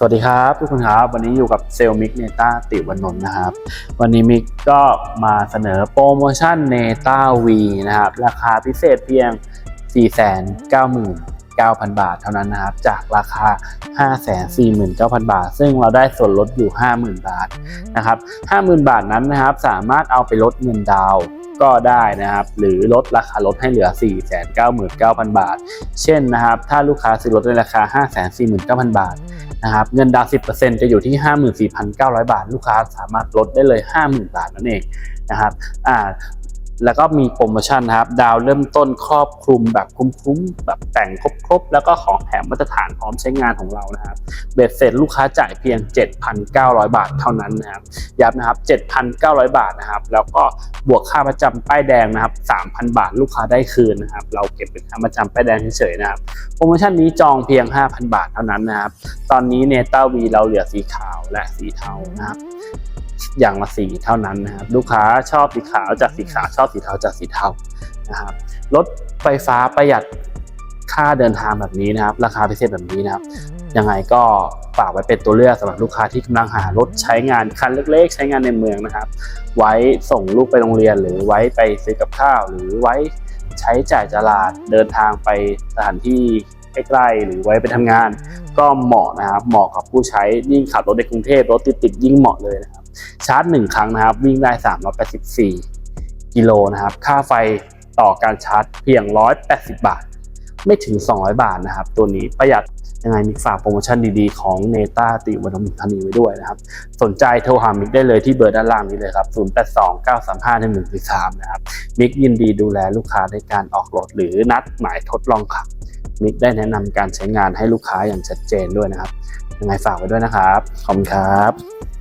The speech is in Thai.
สวัสดีครับทุกคนครับ วันนี้อยู่กับเซลมิกเนต้าติวันนนท์นะครับ วันนี้มิกก็มาเสนอโปรโมชั่นเนต้าวีนะครับ ราคาพิเศษเพียง 499,000 บาทเท่านั้นนะครับ จากราคา 549,000 บาท ซึ่งเราได้ส่วนลดอยู่ 50,000 บาทนะครับ 50,000 บาทนั้นนะครับ สามารถเอาไปลดเงินดาวก็ได้นะครับ หรือลดราคารถให้เหลือ 499,000 บาท เช่นนะครับ ถ้าลูกค้าซื้อรถในราคา 549,000 บาท นะครับเงินดาวน์10%จะอยู่ที่ 54,900 บาท ลูกค้าสามารถลดได้เลย 50,000 บาทนั่นเองนะครับอ่า แล้วก็มีโปรโมชั่นนะครับ ดาวเริ่มต้นครอบคลุมแบบคุ้มๆแบบแต่งครบๆ แล้วก็ของแถมมาตรฐานพร้อมใช้งานของเรานะครับ เบ็ดเสร็จลูกค้าจ่ายเพียง 7,900 บาทเท่านั้นนะครับย้ำนะครับ 7,900 บาทนะครับ แล้วก็บวกค่าประจำป้ายแดงนะครับ 3,000 บาทลูกค้าได้คืนนะครับ เราเก็บเป็นค่าประจำป้ายแดงเฉยๆนะครับ โปรโมชั่นนี้จองเพียง 5,000 บาทเท่านั้นนะครับ ตอนนี้เนต้าวีเราเหลือสีขาวและสีเทานะครับ อย่างละสีเท่านั้นนะครับลูกค้าชอบสีขาวจากสีขาวชอบสีเทาจากสีเทานะครับรถไฟฟ้าประหยัดค่าเดินทางแบบนี้นะครับ ราคาพิเศษแบบนี้นะครับยังไงก็ฝากไว้เป็นตัวเลือกสำหรับลูกค้าที่กำลังหารถใช้งานคันเล็ก ๆ ใช้งานในเมืองนะครับ ไว้ส่งลูกไปโรงเรียนหรือไว้ไปซื้อกับข้าว หรือไว้ใช้จ่ายตลาดเดินทางไปสถานที่ใกล้ๆหรือไว้ไปทำงาน ก็เหมาะนะครับเหมาะกับผู้ใช้ยิ่งขับรถในกรุงเทพรถติดๆยิ่งเหมาะเลยนะครับชาร์จหนึ่งครั้งนะครับ วิ่งได้ 384 กิโลนะครับ ค่าไฟต่อการชาร์จเพียง 180 บาท ไม่ถึง 200 บาทนะครับ ตัวนี้ประหยัด ยังไงมิกฝากโปรโมชั่นดีๆ ของเนต้าติวันธานีไว้ด้วยนะครับ สนใจโทรหามิกได้เลยที่เบอร์ด้านล่างนี้เลยครับ 0829351143 นะครับ มิกยินดีดูแลลูกค้าในการออกรถหรือนัดหมายทดลองขับ มิกได้แนะนำการใช้งานให้ลูกค้าอย่างชัดเจนด้วยนะครับ ยังไงฝากไว้ด้วยนะครับ ขอบคุณครับ